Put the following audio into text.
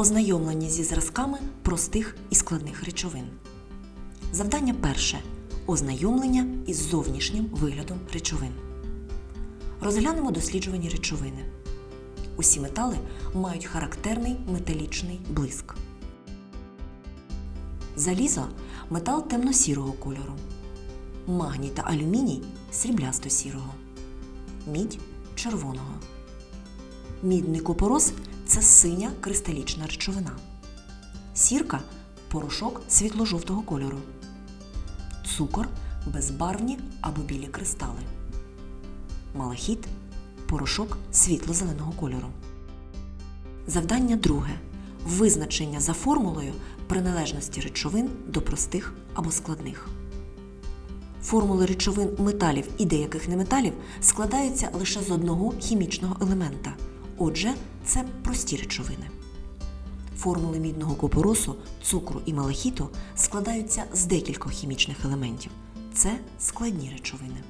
Ознайомлення зі зразками простих і складних речовин. Завдання перше. Ознайомлення із зовнішнім виглядом речовин. Розглянемо досліджувані речовини. Усі метали мають характерний металічний блиск. Залізо метал темно-сірого кольору. Магній та алюміній сріблясто-сірого. Мідь червоного. Мідний купорос це синя кристалічна речовина. Сірка порошок світло-жовтого кольору. Цукор безбарвні або білі кристали. Малахіт порошок світло-зеленого кольору. Завдання друге. Визначення за формулою приналежності речовин до простих або складних. Формули речовин металів і деяких неметалів складаються лише з одного хімічного елемента. Отже, це прості речовини. Формули мідного купоросу, цукру і малахіту складаються з декількох хімічних елементів. Це складні речовини.